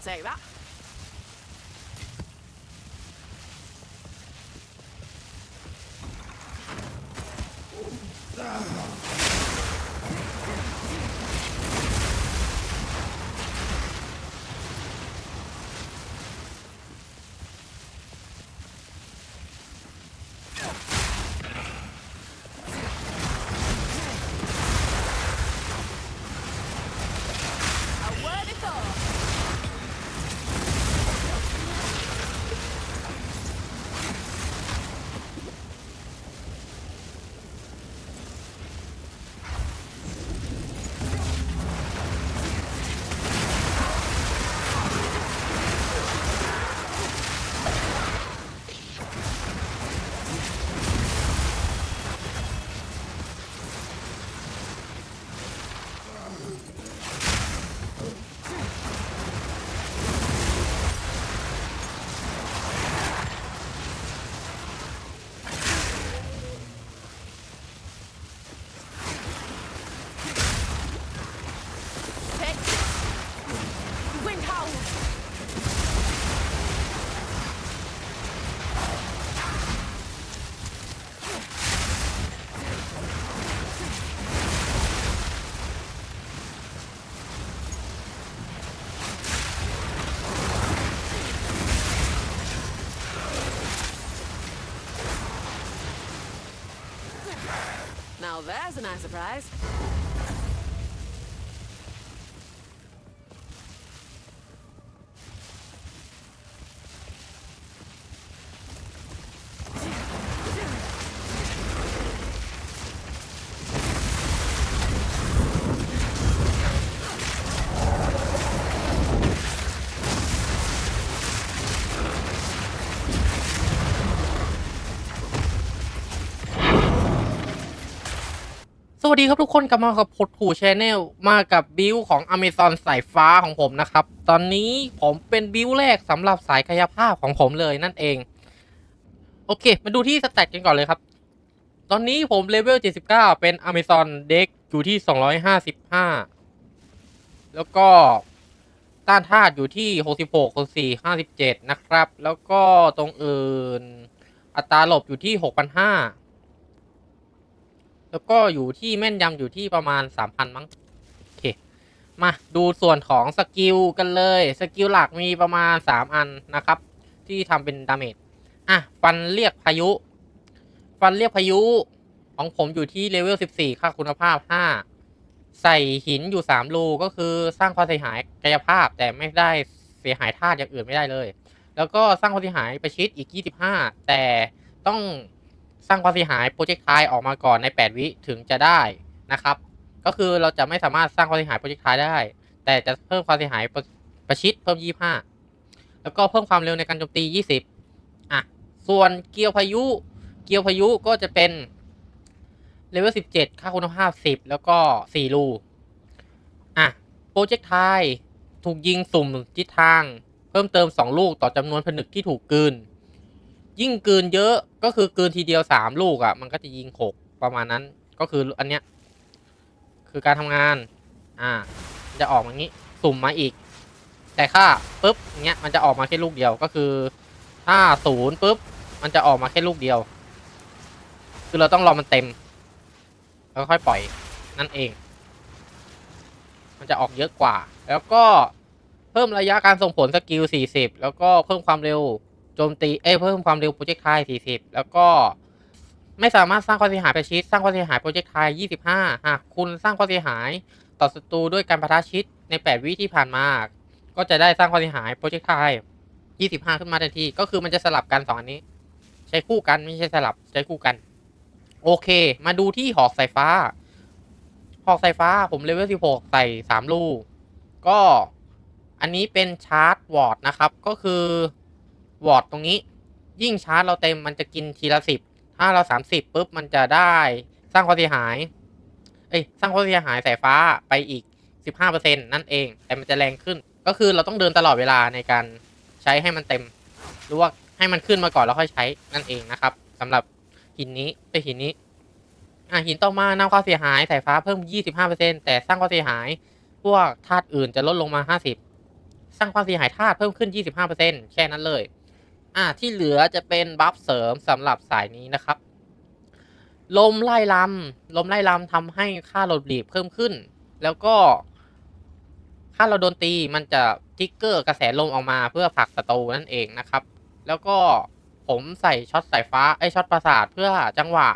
I'll take that. There's a nice surprise. วัสดีครับทุกคนกลับมากับพดผูชแนลมากับบิวของ Amazon สายฟ้าของผมนะครับ ตอนนี้ผมเป็นบิวแรกสำหรับสายกายภาพของผมเลยนั่นเอง โอเค มาดูที่สแตทกันก่อนเลยครับ ตอนนี้ผมเลเวล 79 เป็น Amazon เด็กอยู่ที่ 255 แล้วก็ต้านธาตุอยู่ที่ 66 64 57 นะครับ แล้วก็ตรงอื่นอัตราหลบอยู่ที่ 6,500 แล้วก็อยู่ที่แม่นยำอยู่ที่ประมาณ 3,000 มั้ง โอเค มาดูส่วนของสกิลกันเลย สกิลหลักมีประมาณ 3 อันนะครับ ที่ทำเป็นดาเมจ อะ ฟันเรียกพายุ ฟันเรียกพายุของผมอยู่ที่เลเวล 14 ค่าคุณภาพ 5 ใส่หินอยู่ 3 รูก็คือสร้างความเสียหายกายภาพแต่ไม่ได้เสียหายธาตุอย่างอื่นไม่ได้เลย แล้วก็สร้างความเสียหายประชิดอีก 25 แต่ต้อง สร้างความเสียหายโปรเจกต์ไทออกมาก่อนใน 8 วิถึงจะได้นะครับ ก็คือเราจะไม่สามารถสร้างความเสียหายโปรเจกต์ไทได้ แต่จะเพิ่มความเสียหายประประชิดเพิ่ม 25 แล้วก็เพิ่มความเร็วในการโจมตี 20 อะ ส่วนเกียวพายุ เกียวพายุก็จะเป็นเลเวล 17 ค่าคุณภาพ 10 แล้วก็ 4 รูอะโปรเจกต์ไทถูกยิงสุ่มทิศทาง เพิ่มเติม 2 ลูกต่อจำนวนผนึกที่ถูกกืน ยิ่งเกลืนเยอะก็คือเกลืนทีเดียว3ลูกอะ่ะ มันก็จะยิง6ประมาณนั้นก็คืออันเนี้ยคือการทำงาน อ่า จะออกมางี้สุ่มมาอีก แต่ค่าปุ๊บเงี้ยมันจะออกมาแค่ลูกเดียวก็คือถ้าศูนย์ปุ๊บมันจะออกมาแค่ลูกเดียว คือเราต้องรอมันเต็ม แล้วค่อยปล่อยนั่นเอง มันจะออกเยอะกว่า แล้วก็เพิ่มระยะการส่งผลสกิล40 แล้วก็เพิ่มความเร็ว จมตีเอ้เพิ่มความเร็วโปรเจกต์ไท40 แล้วก็ไม่สามารถสร้างความเสียหายประชิดสร้างความเสียหายโปรเจกต์ไท25 หากคุณสร้างความเสียหายต่อศัตรูด้วยการประทะชิดใน 8 วิที่ผ่านมา ก็จะได้สร้างความเสียหายโปรเจกต์ไท25 ขึ้นมาทันที ก็คือมันจะสลับกันสองอันนี้ ใช้คู่กันไม่ใช่สลับใช้คู่กัน โอเค มาดูที่หอกสายฟ้า หอกสายฟ้าผมเลเวล16 ใส่ 3 ลูก ก็อันนี้เป็นชาร์จวอร์ดนะครับ ก็คือ วอร์ดตรงนี้ ยิ่งชาร์จเราเต็มมันจะกินทีละสิบถ้าเรา30ปุ๊บมันจะได้สร้างความเสียหาย เอ้ยสร้างความเสียหายสายฟ้าไปอีก15%นั่นเอง แต่มันจะแรงขึ้น ก็คือเราต้องเดินตลอดเวลาในการใช้ให้มันเต็ม หรือว่าให้มันขึ้นมาก่อนแล้วค่อยใช้นั่นเองนะครับสำหรับหินนี้ไอยหินนี้อะหินต่อมานำความเสียหายสายฟ้าเพิ่ม 25%แต่สร้างความเสียหาย พวกธาตุอื่นจะลดลงมา 50 สร้างความเสียหายธาตุเพิ่มขึ้น 25%แค่นั้นเลย อะที่เหลือจะเป็นบัฟเสริมสำหรับสายนี้นะครับ ลมไล่ลำลมไล่ลำทำให้ค่าโหลดบีบเพิ่มขึ้น แล้วก็ ถ้าเราโดนตีมันจะทิกเกอร์กระแสลมออกมาเพื่อผลักศัตรูนั่นเองนะครับ แล้วก็ผมใส่ช็อตสายฟ้าไอช็อตประสาทเพื่อจังหวะ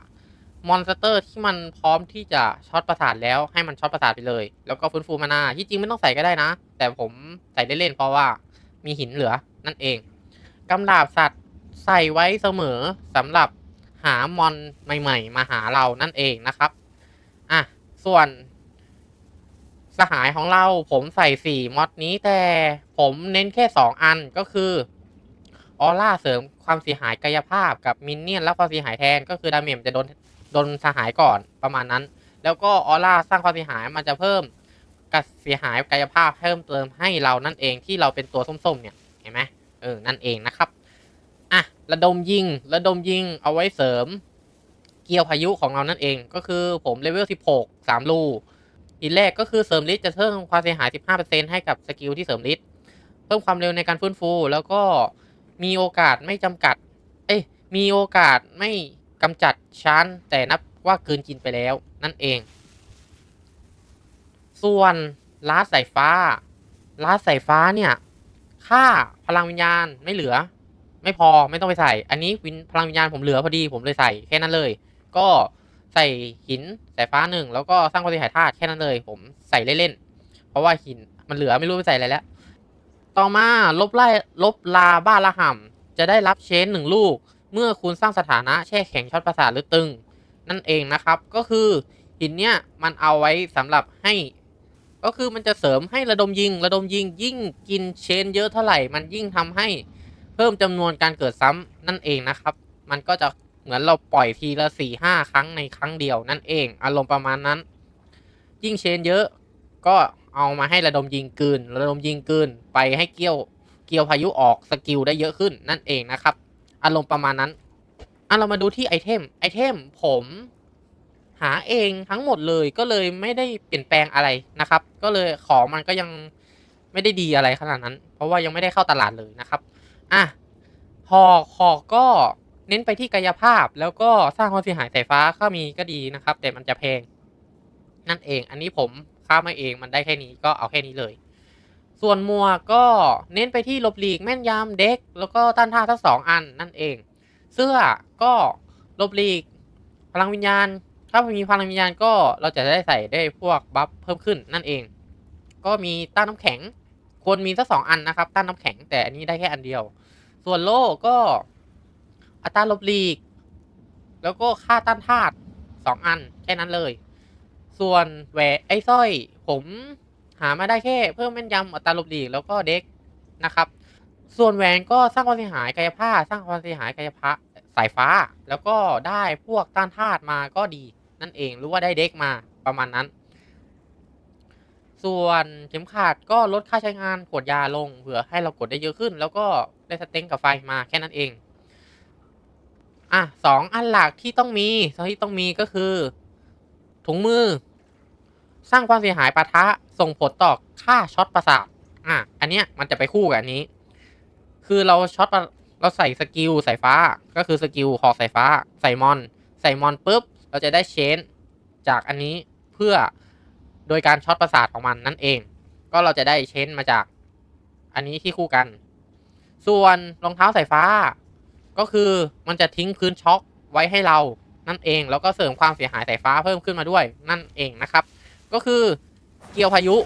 มอนสเตอร์ที่มันพร้อมที่จะช็อตประสาทแล้วให้มันช็อตประสาทไปเลย แล้วก็ฟื้นฟูมานาที่จริงไม่ต้องใส่ก็ได้นะ แต่ผมใส่เล่นๆเพราะว่ามีหินเหลือนั่นเอง กำดาบสัตว์ใส่ไว้เสมอสำหรับหามอนใหม่ ๆ มาหาเรานั่นเองนะครับ อะ ส่วนสหายของเราผมใส่สี่มอดนี้แต่ผมเน้นแค่สองอันก็คือออร่าเสริมความเสียหายกายภาพกับมินเนี่ยนแล้วความเสียหายแทนก็คือดาเมจจะโดนโดนสหายก่อนประมาณนั้น แล้วก็ออร่าสร้างความเสียหายมันจะเพิ่มกับเสียหายกายภาพเพิ่มเติมให้เรานั่นเองที่เราเป็นตัวส้มๆเนี่ยเห็นไหม เออ นั่นเองนะครับ อะ ระดมยิง ระดมยิง เอาไว้เสริม เกียวพายุของเรานั่นเอง ก็คือผมเลเวล 16 3 ลูอีแรกก็คือเสริมฤทธิ์จะเพิ่มความเสียหาย 15%ให้กับสกิลที่เสริมฤทธิ์ เพิ่มความเร็วในการฟื้นฟู แล้วก็มีโอกาสไม่จำกัด เอ้ย มีโอกาสไม่กำจัดชั้นแต่นับว่าเกินกินไปแล้ว นั่นเอง ส่วนล้าสสายฟ้าล้าสสายฟ้าเนี่ย ค่าพลังวิญญาณไม่เหลือ ไม่พอไม่ต้องไปใส่ อันนี้วินพลังวิญญาณผมเหลือพอดีผมเลยใส่แค่นั้นเลย ก็ใส่หินสายฟ้าหนึ่งแล้วก็สร้างความเสียหายธาตุแค่นั้นเลย ผมใส่เล่นๆเพราะว่าหินมันเหลือไม่รู้ไปใส่อะไรแล้ว ต่อมาลบไล่ลบลาบ้าละห่ำจะได้รับเชนหนึ่งลูก เมื่อคุณสร้างสถานะแช่แข็งช็อตประสาทหรือตึง นั่นเองนะครับ ก็คือหินเนี้ยมันเอาไว้สำหรับให้ ก็คือมันจะเสริมให้ระดมยิง ระดมยิงยิ่งกินเชนเยอะเท่าไหร่ มันยิ่งทำให้เพิ่มจำนวนการเกิดซ้ำนั่นเองนะครับ มันก็จะเหมือนเราปล่อยทีละสี่ห้าครั้งในครั้งเดียวนั่นเอง อารมณ์ประมาณนั้น ยิ่งเชนเยอะก็เอามาให้ระดมยิงกืน ระดมยิงกืนไปให้เกี้ยวเกียวพายุออกสกิลได้เยอะขึ้นนั่นเองนะครับ อารมณ์ประมาณนั้นอะเรามาดูที่ไอเทมไอเทมผม หาเองทั้งหมดเลยก็เลยไม่ได้เปลี่ยนแปลงอะไรนะครับ ก็เลยของมันก็ยังไม่ได้ดีอะไรขนาดนั้น เพราะว่ายังไม่ได้เข้าตลาดเลยนะครับอะหอกหอกก็เน้นไปที่กายภาพแล้วก็สร้างความเสียหายสายฟ้าก็มีก็ดีนะครับ แต่มันจะแพงนั่นเอง อันนี้ผมค้ามาเองมันได้แค่นี้ก็เอาแค่นี้เลย ส่วนมัวก็เน้นไปที่ลบหลีกแม่นยำเด็ก แล้วก็ต้านท่าทั้งสองอันนั่นเอง เสื้อก็ลบหลีก พลังวิญญาณ ถ้ามีพลังวิญญาณก็เราจะได้ใส่ได้พวกบัฟเพิ่มขึ้นนั่นเอง ก็มีต้านน้ำแข็งควรมีสักสองอันนะครับ ต้านน้ำแข็งแต่อันนี้ได้แค่อันเดียว ส่วนโล่ก็อัตราลบลีก แล้วก็ค่าต้านธาตุสองอันแค่นั้นเลย ส่วนแหวนไอ้สร้อยผมหามาได้แค่ เพิ่มแม่นยำอัตราลบลีกแล้วก็เด็กนะครับ ส่วนแหวนก็สร้างความเสียหายกายภาพสร้างความเสียหายกายภาพสายฟ้า แล้วก็ได้พวกต้านธาตุมาก็ดี นั่นเอง หรือว่าได้เด็กมาประมาณนั้น ส่วนเข็มขัดก็ลดค่าใช้งานขวดยาลงเผื่อให้เรากดได้เยอะขึ้น แล้วก็ได้สเต็งกับไฟมาแค่นั้นเอง อะสองอันหลักที่ต้องมีที่ต้องมีก็คือ ถุงมือ สร้างความเสียหายปะทะส่งผลต่อค่าช็อตประสาทอะอันเนี้ยมันจะไปคู่กับอันนี้ คือเราช็อตประเราใส่สกิลสายฟ้า ก็คือสกิลหอกสายฟ้า ใส่มอน ใส่มอนปุ๊บ เราจะได้เชนจากอันนี้เพื่อโดยการช็อตประสาทของมันนั่นเอง ก็เราจะได้เชนมาจากอันนี้ที่คู่กัน ส่วนรองเท้าสายฟ้า ก็คือมันจะทิ้งพื้นช็อคไว้ให้เรานั่นเอง แล้วก็เสริมความเสียหายสายฟ้าเพิ่มขึ้นมาด้วยนั่นเองนะครับ ก็คือเกียวพายุ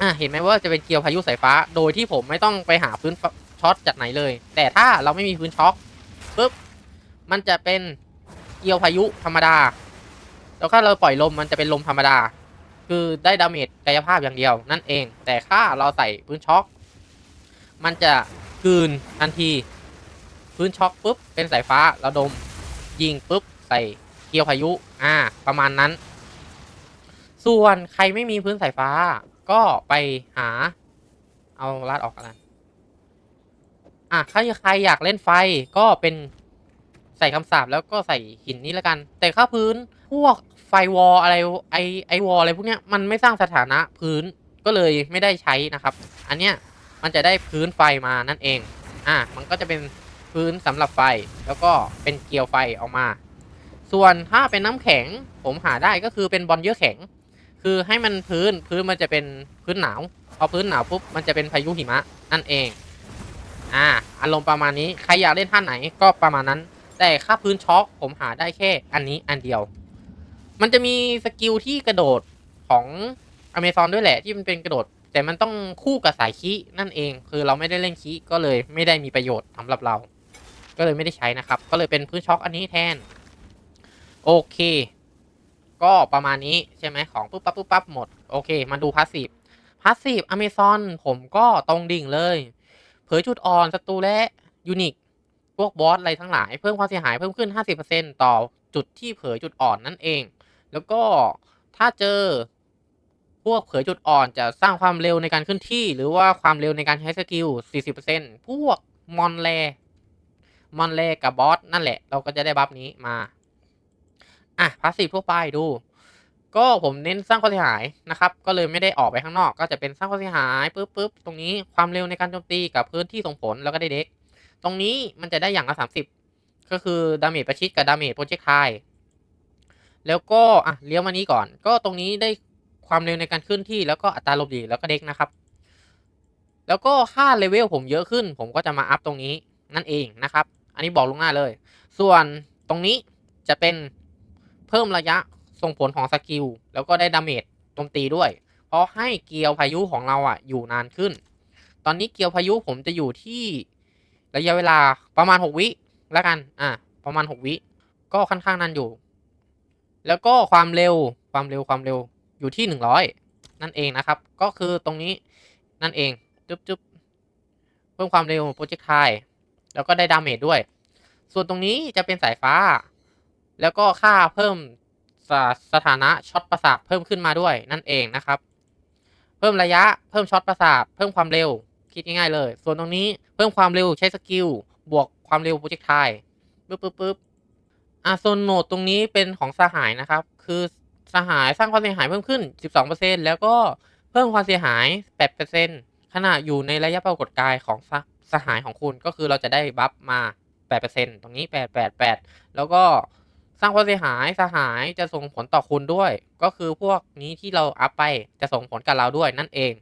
อะเห็นไหมว่าจะเป็นเกียวพายุสายฟ้า โดยที่ผมไม่ต้องไปหาพื้นช็อตจากไหนเลย แต่ถ้าเราไม่มีพื้นช็อคปุ๊บมันจะเป็น เกียวพายุธรรมดา แล้วถ้าเราปล่อยลมมันจะเป็นลมธรรมดา คือได้ดาเมจกายภาพอย่างเดียว นั่นเอง แต่ถ้าเราใส่พื้นช็อค มันจะกืนทันที พื้นช็อคปุ๊บเป็นสายฟ้าเระดมยิงปุ๊บใส่เกียวพายุ อ่า ประมาณนั้น ส่วนใครไม่มีพื้นสายฟ้า ก็ไปหา เอาลาดออกกันอะถ้าใครอยากเล่นไฟก็เป็น ใส่คำสาปแล้วก็ใส่หินนี้แล้วกัน แต่ค่าพื้นพวกไฟวอลอะไรไอไอวอลอะไรพวกเนี้ยมันไม่สร้างสถานะพื้นก็เลยไม่ได้ใช้นะครับ อันเนี้ยมันจะได้พื้นไฟมานั่นเอง อะมันก็จะเป็นพื้นสำหรับไฟแล้วก็เป็นเกลียวไฟออกมา ส่วนถ้าเป็นน้ำแข็งผมหาได้ก็คือเป็นบอลเยอะแข็ง คือให้มันพื้นพื้นมันจะเป็นพื้นหนาวพอพื้นหนาวปุ๊บมันจะเป็นพายุหิมะนั่นเอง อ่าอารมณ์ประมาณนี้ใครอยากเล่นท่าไหนก็ประมาณนั้น แต่ค่าพื้นช็อคผมหาได้แค่อันนี้อันเดียว มันจะมีสกิลที่กระโดดของอเมซอนด้วยแหละที่มันเป็นกระโดด แต่มันต้องคู่กับสายคีนั่นเอง คือเราไม่ได้เล่นคีก็เลยไม่ได้มีประโยชน์สำหรับเรา ก็เลยไม่ได้ใช้นะครับ ก็เลยเป็นพื้นช็อคอันนี้แทน โอเค ก็ประมาณนี้ใช่ไหมของปุ๊บปั๊บปุ๊บปั๊บหมดโอเค มาดูพาสซีฟพาสซีฟอเมซอนผมก็ตรงดิ่งเลย เผยจุดอ่อนศัตรูและยูนิค พวกบอสอะไรทั้งหลายเพิ่มความเสียหายเพิ่มขึ้น 50%ต่อจุดที่เผยจุดอ่อนนั่นเอง แล้วก็ถ้าเจอพวกเผยจุดอ่อนจะสร้างความเร็วในการเคลื่อนที่ หรือว่าความเร็วในการใช้สกิล 40%พวกมอนแรมอนแรกับบอสนั่นแหละ เราก็จะได้บัฟนี้มา อะพาสซีฟทั่วไปดู ก็ผมเน้นสร้างความเสียหายนะครับ ก็เลยไม่ได้ออกไปข้างนอก ก็จะเป็นสร้างความเสียหายปุ๊บปุ๊บตรงนี้ความเร็วในการโจมตีกับพื้นที่ส่งผลแล้วก็ได้เด็ก ตรงนี้มันจะได้อย่างละสามสิบก็คือดาเมจประชิดกับดาเมจโปรเจกต์ไทแล้วก็อะเลี้ยวมานี้ก่อน ก็ตรงนี้ได้ความเร็วในการเคลื่อนที่แล้วก็อัตราลบหลีแล้วก็เด็กนะครับ แล้วก็ค่าเลเวลผมเยอะขึ้น ผมก็จะมาอัพตรงนี้นั่นเองนะครับ อันนี้บอกลวงหน้าเลย ส่วนตรงนี้จะเป็นเพิ่มระยะส่งผลของสกิลแล้วก็ได้ดาเมจโจมตีด้วย เพราะให้เกลียวพายุของเราอะอยู่นานขึ้น ตอนนี้เกลียวพายุผมจะอยู่ที่ ระยะเวลาประมาณ 6 วิแล้วกัน อะ ประมาณ 6 วิ ก็ค่อนข้างนานอยู่ แล้วก็ความเร็ว ความเร็ว ความเร็ว อยู่ที่ 100 นั่นเองนะครับ ก็คือตรงนี้ นั่นเอง จุ๊บจุ๊บเพิ่มความเร็วโปรเจกต์ไทแล้วก็ได้ดาเมจด้วย ส่วนตรงนี้จะเป็นสายฟ้า แล้วก็ค่าเพิ่มสสถานะช็อตประสาทเพิ่มขึ้นมาด้วยนั่นเองนะครับ เพิ่มระยะ เพิ่มช็อตประสาท เพิ่มความเร็ว คิดง่ายๆเลย ส่วนตรงนี้เพิ่มความเร็วใช้สกิลบวกความเร็วโปรเจกต์ไทปึ๊บปึ๊บปึ๊บอะโซนโหนดตรงนี้เป็นของสหายนะครับ คือสหายสร้างความเสียหายเพิ่มขึ้น 12%แล้วก็เพิ่มความเสียหาย 8%ขณะอยู่ในระยะปรากฏกายของสสหายของคุณก็คือเราจะได้บัฟมา 8%ตรงนี้ 888 แล้วก็สร้างความเสียหายสหายจะส่งผลต่อคุณด้วย ก็คือพวกนี้ที่เราอัพไปจะส่งผลกับเราด้วยนั่นเอง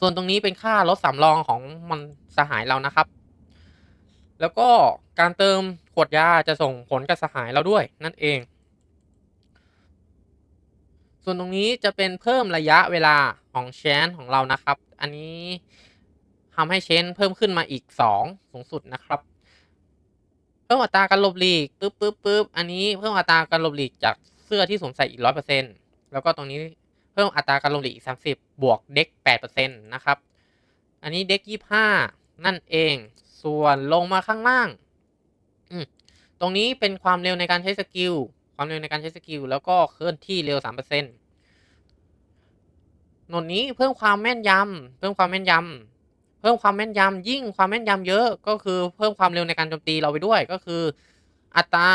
ส่วนตรงนี้เป็นค่าลดสำรองของมันสหายเรานะครับ แล้วก็การเติมขวดยาจะส่งผลกับสหายเราด้วยนั่นเอง ส่วนตรงนี้จะเป็นเพิ่มระยะเวลาของเชนของเรานะครับ อันนี้ทำให้เชนเพิ่มขึ้นมาอีก 2 สูงสุดนะครับ เพิ่มอัตราการหลบหลีกปึ๊บปึ๊บปึ๊บอันนี้เพิ่มอัตราการหลบหลีกจากเสื้อที่สวมใส่อีกร้อยเปอร์เซ็นแล้วก็ตรงนี้ เพิ่มอัตราการหลบหลีกอีกสามสิบบวกเด็กแปดเปอร์เซ็นต์นะครับ อันนี้เด็กยี่ห้านั่นเอง ส่วนลงมาข้างล่างตรงนี้เป็นความเร็วในการใช้สกิล ความเร็วในการใช้สกิล แล้วก็เคลื่อนที่เร็วสามเปอร์เซ็นต์นนนี้เพิ่มความแม่นยำเพิ่มความแม่นยำเพิ่มความแม่นยำยิ่งความแม่นยำเยอะก็คือเพิ่มความเร็วในการโจมตีเราไปด้วยก็คือ อัตรา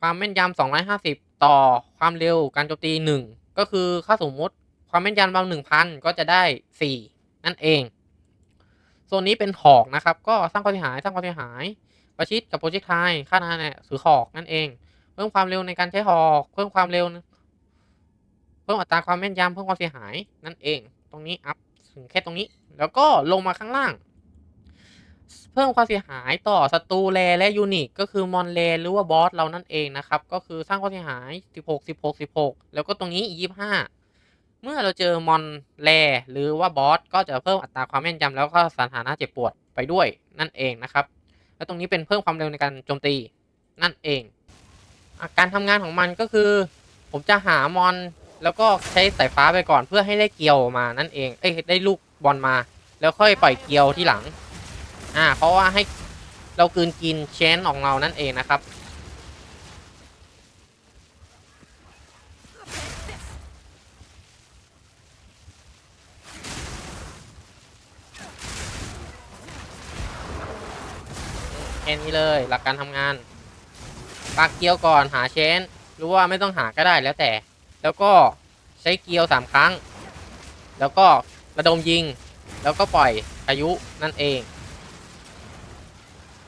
ความแม่นยำ250 ต่อความเร็วการโจมตี 1 ก็คือค่าสมมติ ความแม่นยำเรา1,000ก็จะได้4นั่นเองโซนนี้เป็นหอกนะครับ ก็สร้างความเสียหายสร้างความเสียหาย ประชิดกับโปรเจกต์ไทยค่านาเนี่ยสือหอกนั่นเอง เพิ่มความเร็วในการใช้หอกเพิ่มความเร็ว เพิ่มอัตราความแม่นยำเพิ่มความเสียหายนั่นเอง ตรงนี้อัพถึงแค่ตรงนี้ แล้วก็ลงมาข้างล่าง เพิ่มความเสียหายต่อศัตรูแรและยูนิคก็คือมอนแรหรือว่าบอสเรานั่นเองนะครับ ก็คือสร้างความเสียหาย 16 16 16 แล้วก็ตรงนี้ 25 เมื่อเราเจอมอนแรหรือว่าบอสก็จะเพิ่มอัตราความแม่นยำแล้วก็สถานะเจ็บปวดไปด้วยนั่นเองนะครับ แล้วตรงนี้เป็นเพิ่มความเร็วในการโจมตีนั่นเองอาการทำงานของมันก็คือ ผมจะหามอนแล้วก็ใช้สายฟ้าไปก่อนเพื่อให้ได้เกียวมานั่นเอง เอ้ยได้ลูกบอลมา แล้วค่อยปล่อยเกียวที่หลัง อ่า เพราะว่าให้เรากืนกินเชนของเรานั่นเองนะครับ แค่นี้เลย หลักการทำงานปากเกียวก่อนหาเชนหรือว่าไม่ต้องหาก็ได้แล้วแต่ แล้วก็ใช้เกียวสามครั้ง แล้วก็ระดมยิง แล้วก็ปล่อยพายุนั่นเอง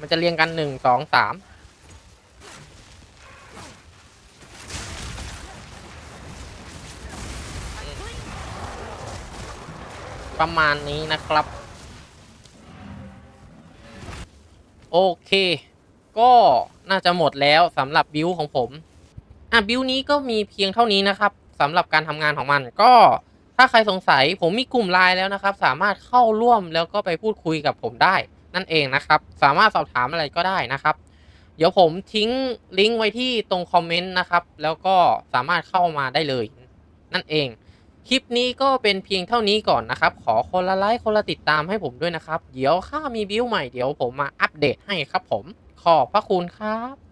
มันจะเรียงกันหนึ่งสองสามประมาณนี้นะครับ โอเค ก็น่าจะหมดแล้วสำหรับบิวของผม อะบิวนี้ก็มีเพียงเท่านี้นะครับสำหรับการทำงานของมันก็ถ้าใครสงสัยผมมีกลุ่มไลน์แล้วนะครับ สามารถเข้าร่วมแล้วก็ไปพูดคุยกับผมได้ นั่นเองนะครับ สามารถสอบถามอะไรก็ได้นะครับ เดี๋ยวผมทิ้งลิงก์ไว้ที่ตรงคอมเมนต์นะครับ แล้วก็สามารถเข้ามาได้เลย นั่นเอง คลิปนี้ก็เป็นเพียงเท่านี้ก่อนนะครับ ขอคนละไลค์คนละติดตามให้ผมด้วยนะครับ เดี๋ยวข้ามีบิวใหม่เดี๋ยวผมมาอัปเดตให้ครับผม ขอบพระคุณครับ